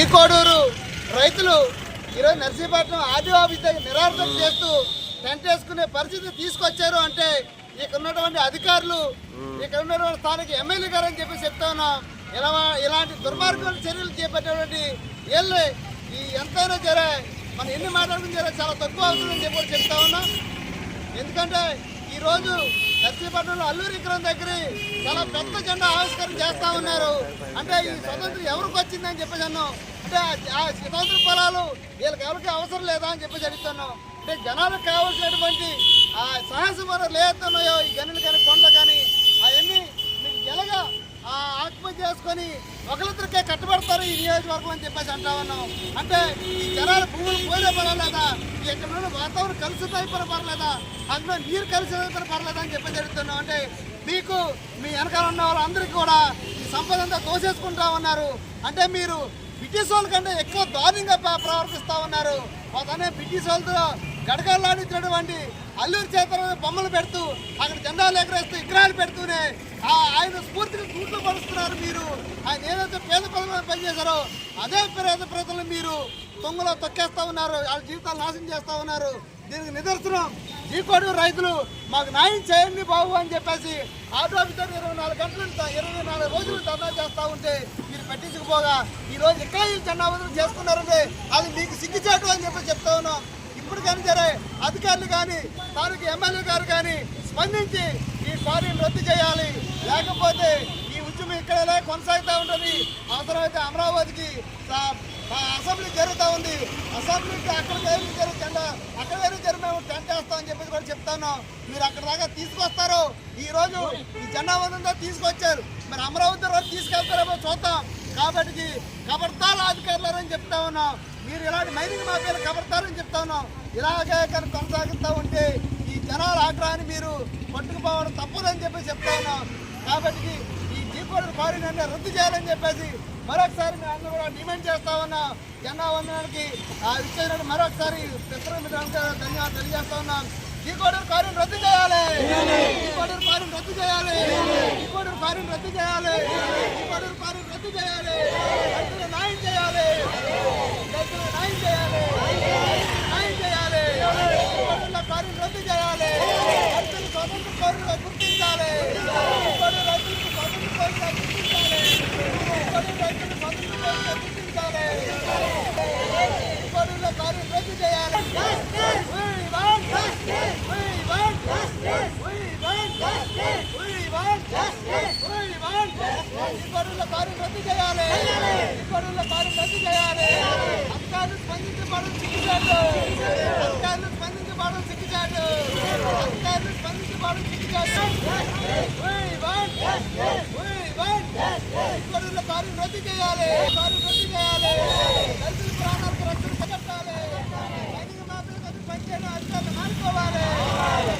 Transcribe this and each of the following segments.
చీకోడూరు రైతులు ఈరోజు నర్సీపట్నం ఆదివాబీ నిరార్థం చేస్తూ టెంట్ వేసుకునే పరిస్థితి తీసుకొచ్చారు అంటే ఇక్కడ ఉన్నటువంటి అధికారులు ఇక్కడ ఉన్నటువంటి స్థానిక ఎమ్మెల్యే గారు అని చెప్పి చెప్తా ఉన్నాం. ఇలా ఇలాంటి దుర్మార్గమైన చర్యలు చేపట్టేటువంటి వీళ్ళు ఈ ఎంతైనా జరే మనం ఎన్ని మాట్లాడుకుని జరే చాలా తక్కువ అవుతుందని చెప్పి చెప్తా ఉన్నాం. ఎందుకంటే ఈరోజు రోజు అల్లూరి విక్రమ్ దగ్గర చాలా పెద్ద జెండా ఆవిష్కరణ చేస్తా ఉన్నారు. అంటే ఈ స్వతంత్రం ఎవరికి వచ్చిందని చెప్పేసి అన్నాం. అంటే ఆ- స్వతంత్ర పొలాలు వీళ్ళకి ఎవరికి అవసరం లేదా అని చెప్పేసి అడుగుతున్నాం. అంటే జనాలకు కావాల్సినటువంటి ఆ సాహసం మనం లేతున్నాయో ఈ గనులు కనుక కొండలు కానీ అవన్నీ మీకు ఎలాగా ఆ ఆక్యుపై చేసుకొని ఒకరిద్దరికే ఎవరు ఈ నియోజకవర్గం అని చెప్పేసి అంటా ఉన్నాం. అంటే ఈ జనాలు భూములు పోయినా పర్వాలేదా? ఎక్కడ నుండి వాతావరణం కలుషితం అయిపోయిన పర్లేదా అందులో నీరు కలుషితం అయిపోయిన పర్లేదా అని చెప్పి జరుగుతున్నాం అంటే మీకు మీ వెనకాల ఉన్న వాళ్ళందరికీ కూడా ఈ సంపద అంతా దోసేసుకుంటా ఉన్నారు. అంటే మీరు బ్రిటిష్ వాళ్ళ కంటే ఎక్కువ దారుణంగా ప్రవర్తిస్తూ ఉన్నారు. అతనే బ్రిటిష్ వాళ్ళతో గడగలాడించినటువంటి అల్లూరి చేత బొమ్మలు పెడుతూ అక్కడ జెండాలు ఎగరేస్తూ విగ్రహాలు పెడుతూనే ఆయన స్ఫూర్తిని దూట్లు పరుస్తున్నారు మీరు. ఆయన ఏదైతే పేద ప్రజలను పనిచేశారో అదే పేద ప్రజలను మీరు తొంగలో తొక్కేస్తా ఉన్నారు. వాళ్ళ జీవితాలు నాశనం చేస్తా ఉన్నారు. దీనికి నిదర్శనం ఈ కొడుకు రైతులు మాకు న్యాయం చేయండి బాబు అని చెప్పేసి ఆటో ఇరవై నాలుగు గంటలు ఇరవై నాలుగు రోజులు ధర్నా చేస్తూ ఉంటే మీరు పట్టించుకుపోగా ఈ రోజు ఇక్కడ ఈ జెండా వదలు చేసుకున్నారంటే అది మీకు సిగ్గుచేటు అని చెప్పి చెప్తా ఉన్నాం. ఇప్పుడు కానీ సరే అధికారులు కానీ తాలూకు ఎమ్మెల్యే గారు కానీ స్పందించి ఈ క్వారీని రద్దు చేయాలి. లేకపోతే ఈ ఉద్యమం ఇక్కడ కొనసాగుతూ ఉంటుంది. అవసరమైతే అమరావతికి ఆ అసెంబ్లీ జరుగుతూ ఉంది. అసెంబ్లీకి అక్కడ వేరు జరుగుతుందా అక్కడ వేరు జరిగి మేము టెంట్ వేస్తామని చెప్పేసి కూడా చెప్తాను మీరు అక్కడ దాకా తీసుకొస్తారు. ఈ రోజు ఈ జెండా వందంతా తీసుకొచ్చారు. మరి అమరావతి రోజు తీసుకెళ్తారేమో చూద్దాం. కాబట్టి కబర్తాల అధికారులని చెప్తా ఉన్నాం. మీరు ఇలాంటి మైనింగ్ మాఫియాలు కబర్తారని చెప్తా ఉన్నాం. ఇలాగే కానీ కొనసాగుతూ ఉంటే ఈ జనాల ఆగ్రహాన్ని మీరు పట్టుకుపోవడం తప్పదని చెప్పి చెప్తా ఉన్నాం. కాబట్టి ఈ జీకోడు నన్ను రద్దు చేయాలని చెప్పేసి మరొకసారి మేము కూడా డిమాండ్ చేస్తా ఉన్నాం జెండా వందనానికి ఆ ఇచ్చేసిన మరొకసారి ధన్యవాదాలు తెలియజేస్తా ఉన్నాం. జీకోడు కారిని రద్దు చేయాలి. జీకోడు కారిని రద్దు చేయాలి. జీకోడు కారిని రద్దు చేయాలి. జీకోడు కారిని రద్దు చేయాలి. రైతులు న్యాయం చేయాలి రైతులు న్యాయం చేయాలి న్యాయం చేయాలి జీకోడుల కారిని రద్దు చేయాలి రైతులు స్వతంత్ర పౌరులుగా గుర్తించాలి జీకోడు రైతులకు స్వతంత్ర పౌరులుగా గుర్తించాలి Yes, రైతులు We want justice. We. We want justice. కారు రద్దు చేయాలి ఈ పనుల కారు రద్దు చేయాలి అధికారులు స్పందించబడడం సిగ్గుచాటు అధికారులు స్పందించబడడం సిగ్గుచాటు అధికారులు స్పందించబడడం సిగ్గుచాటు We want justice. We want justice. ఈ పనుల కారు రద్దు చేయాలి కారు రద్దు చేయాలి రైతుల ప్రాణాలకు రక్షణ కట్టాలి రైతుల మాటలు కొంచెం పనిచేయడం అధికారులు మానుకోవాలి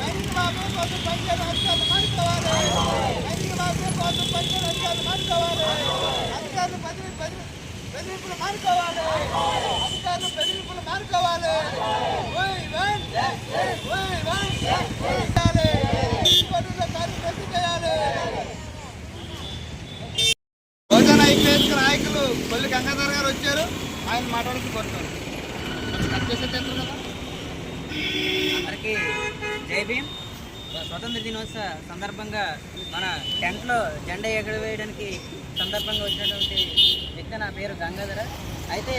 రైతుల మాటలు కొంచెం పనిచేయడం అధికారులు మానుకోవాలి రైతుల మాటలు కొంచెం పనిచేయడం అధికారులు మానుకోవాలి అధికారులు బదిలీ బదిలీ బెదిరింపులు మానుకోవాలి అధికారులు బెదిరింపులు మానుకోవాలి ఓయ్ వన్ ఓయ్ వన్ చేయాలి ఈ పనుల కార్యం రద్దు చేయాలి బహుజన ఐక్యవేదిక నాయకులు కొల్లి గంగాధర్ గారు వచ్చారు ఆయన మాట్లాడుతూ కొడతారు కట్ అందరికీ జై భీమ్. స్వతంత్ర దినోత్సవ సందర్భంగా మన టెంట్లో జెండా ఎగరవేయడానికి సందర్భంగా వచ్చినటువంటి వ్యక్తి నా పేరు గంగాధర. అయితే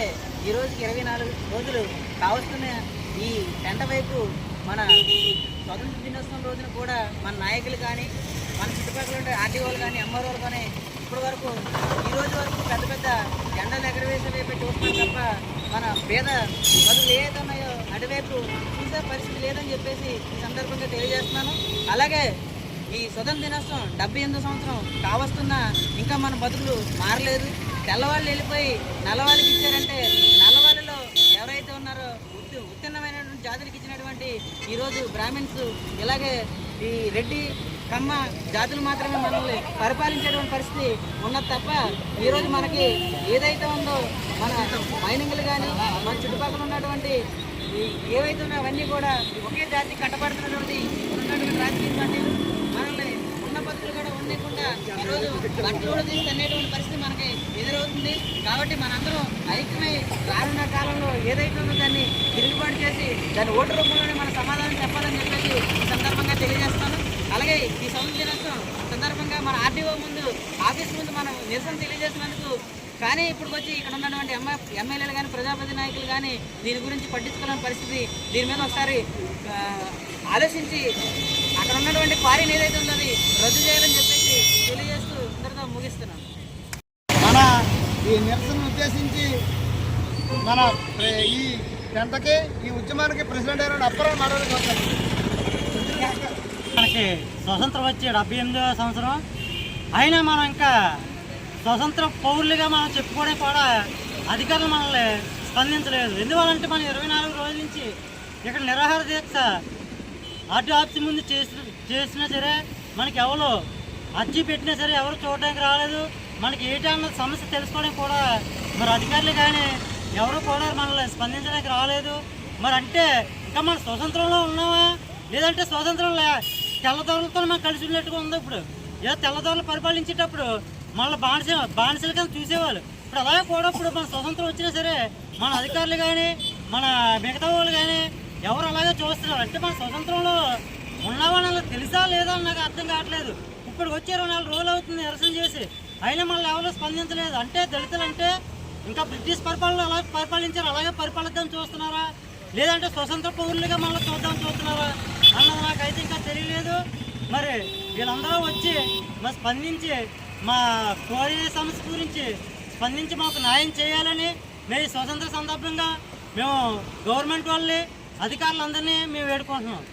ఈ రోజుకి ఇరవై నాలుగు రోజులు కావస్తున్న ఈ టెంట వైపు మన స్వతంత్ర దినోత్సవం రోజున కూడా మన నాయకులు కానీ మన చుట్టుపక్కల ఉండే ఆర్టీఓలు కానీ ఎంఆర్ఓలు కానీ ఇప్పటి వరకు జెండాలు వైపు చూస్తున్నాం తప్ప మన పేద బదులు ఏదన్నాయో ఉన్నాయో అటువైపు చూసే పరిస్థితి లేదని చెప్పేసి ఈ సందర్భంగా తెలియజేస్తున్నాను. అలాగే ఈ స్వతంత్ర దినోత్సవం డెబ్బై ఎనిమిది సంవత్సరం కావస్తున్నా ఇంకా మన బతుకులు మారలేదు. తెల్లవాళ్ళు వెళ్ళిపోయి నల్లవాళ్ళకి ఇచ్చారంటే నల్లవాళ్ళలో ఎవరైతే ఉన్నారో ఉత్తి ఉత్తీర్ణమైనటువంటి జాతులకు ఇచ్చినటువంటి ఈరోజు బ్రాహ్మిన్స్ ఇలాగే ఈ రెడ్డి కమ్మ జాతులు మాత్రమే మనల్ని పరిపాలించేటువంటి పరిస్థితి ఉన్నది తప్ప ఈరోజు మనకి ఏదైతే ఉందో మన మైనింగ్లు కానీ మన చుట్టుపక్కల ఉన్నటువంటి ఏవైతే ఉన్నాయో అవన్నీ కూడా ఒకే జాతి కట్టబడుతున్నటువంటి ఉన్నటువంటి రాజకీయ పార్టీలు మనల్ని ఉన్న పద్ధతులు కూడా ఉండకుండా ఈరోజు బట్టలు కూడా తీసి అనేటువంటి పరిస్థితి మనకి ఎదురవుతుంది. కాబట్టి మనందరం ఐక్యమై రానున్న కాలంలో ఏదైతే ఉందో దాన్ని తిరుగుబాటు చేసి దాని ఓటు రూపంలోనే మన సమాధానం చెప్పాలని చెప్పేసి ఈ సందర్భంగా తెలియజేస్తాను అలాగే ఈ సౌండ్ దినోత్సవం సందర్భంగా మన ఆర్టీఓ ముందు ఆఫీస్ ముందు మనం నిరసన తెలియజేసినందుకు కానీ ఇప్పుడు వచ్చి ఇక్కడ ఉన్నటువంటి ఎంఐ ఎమ్మెల్యేలు కానీ ప్రజాపతి నాయకులు కానీ దీని గురించి పట్టించుకోలేని పరిస్థితి దీని మీద ఒకసారి ఆలోచించి అక్కడ ఉన్నటువంటి క్వారీని ఏదైతే ఉందో అది రద్దు చేయాలని చెప్పేసి తెలియజేస్తూ అందరితో ముగిస్తున్నాను. మన ఈ నిరసన ఉద్దేశించి మన ఈ టెన్త్కి ఈ ఉద్యమానికి ప్రెసిడెంట్ అయిన అప్పరా మాట్లాడుకోవాలి మనకి స్వతంత్రం వచ్చి డెబ్బై ఎనిమిదవ సంవత్సరం. అయినా మనం ఇంకా స్వతంత్ర పౌరులుగా మనం చెప్పుకోవడం కూడా అధికారులు మనల్ని స్పందించలేదు. ఎందువల్లంటే మనం ఇరవై నాలుగు రోజుల నుంచి ఇక్కడ నిరాహార దీక్ష ఆర్టీ ఆఫీస్ ముందు చేసిన చేసినా సరే మనకి ఎవరు అర్జీ పెట్టినా సరే ఎవరు చూడడానికి రాలేదు. మనకి ఏంటి సమస్య తెలుసుకోవడానికి కూడా మరి అధికారులు కానీ ఎవరు కూడా మనల్ని స్పందించడానికి రాలేదు. మరి అంటే ఇంకా మన స్వతంత్రంలో ఉన్నావా లేదంటే స్వతంత్రం లే తెల్లదొరలతో మనం కలిసి ఉన్నట్టుగా ఉంది ఇప్పుడు. ఏదో తెల్లదొరలు పరిపాలించేటప్పుడు మళ్ళీ బానిస బానిసలు కానీ చూసేవాళ్ళు. ఇప్పుడు అలాగే కూడా ఇప్పుడు మన స్వతంత్రం వచ్చినా సరే మన అధికారులు కానీ మన మిగతా వాళ్ళు కానీ ఎవరు అలాగే చూస్తున్నారు. అంటే మన స్వతంత్రంలో ఉన్నామని తెలుసా లేదా అని నాకు అర్థం కావట్లేదు. ఇప్పుడు వచ్చి రెండు నాలుగు రోజులు అవుతుంది నిరసన చేసి. అయినా మళ్ళీ ఎవరు స్పందించలేదు. అంటే దళితులు అంటే ఇంకా బ్రిటిష్ పరిపాలన అలాగే పరిపాలించారు? అలాగే పరిపాలిద్దాం చూస్తున్నారా? లేదంటే స్వతంత్ర పౌరులుగా మళ్ళీ చూద్దాం చూస్తున్నారా? లేదు. మరి వీళ్ళందరూ వచ్చి మరి స్పందించి మా కోరిన సమస్య గురించి స్పందించి మాకు న్యాయం చేయాలని మేము స్వతంత్ర సందర్భంగా మేము గవర్నమెంట్ వాళ్ళని అధికారులందరినీ మేము వేడుకుంటున్నాం.